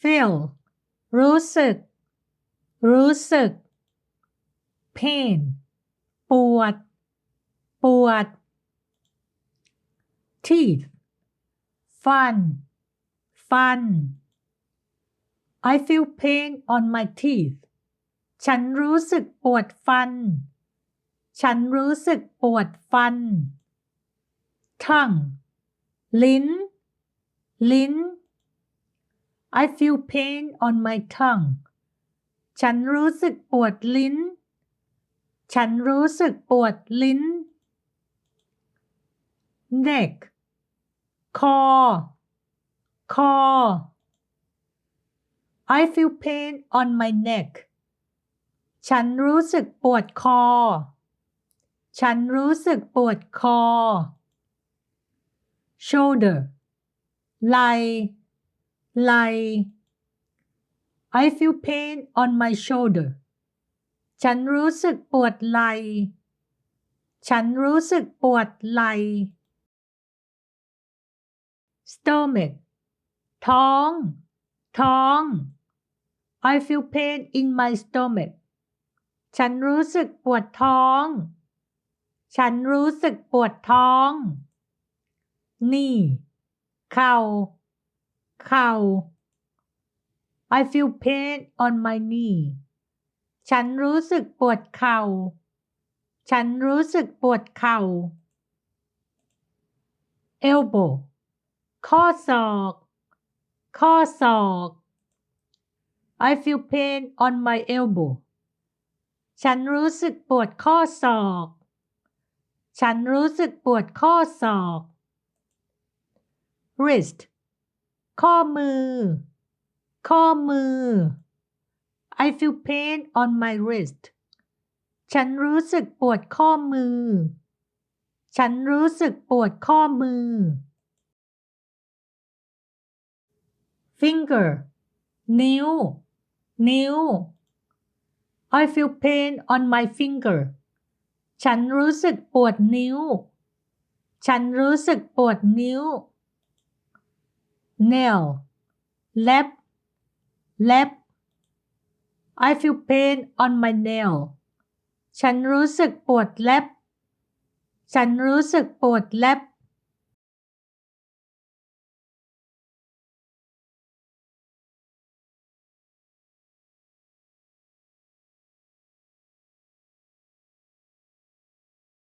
feel รู้สึก รู้สึก pain ปวด ปวด teeth ฟัน ฟัน I feel pain on my teeth ฉันรู้สึกปวดฟัน ฉันรู้สึกปวดฟัน tongue ลิ้น ลิ้น I feel pain on my tongue ฉันรู้สึกปวดลิ้น ฉันรู้สึกปวดลิ้น neck คอ คอ I feel pain on my neck ฉันรู้สึกปวดคอ ฉันรู้สึกปวดคอ shoulder ไหล่ ไหล่ I feel pain on my shoulder ฉันรู้สึกปวดไหล่ฉันรู้สึกปวดไหล่ stomach ท้อง ท้อง I feel pain in my stomach ฉันรู้สึกปวดท้อง ฉันรู้สึกปวดท้อง นี่ เข่า เข่า I feel pain on my knee ฉันรู้สึกปวดเข่า ฉันรู้สึกปวดเข่า elbow ข้อศอก ข้อศอก I feel pain on my elbow ฉันรู้สึกปวดข้อศอก ฉันรู้สึกปวดข้อศอก wrist ข้อมือ ข้อมือ I feel pain on my wrist ฉันรู้สึกปวดข้อมือ ฉันรู้สึกปวดข้อมือ finger นิ้ว นิ้ว I feel pain on my finger ฉันรู้สึกปวดนิ้ว ฉันรู้สึกปวดนิ้ว nail เล็บเล็บ I feel pain on my nail ฉันรู้สึกปวดเล็บ ฉันรู้สึกปวดเล็บ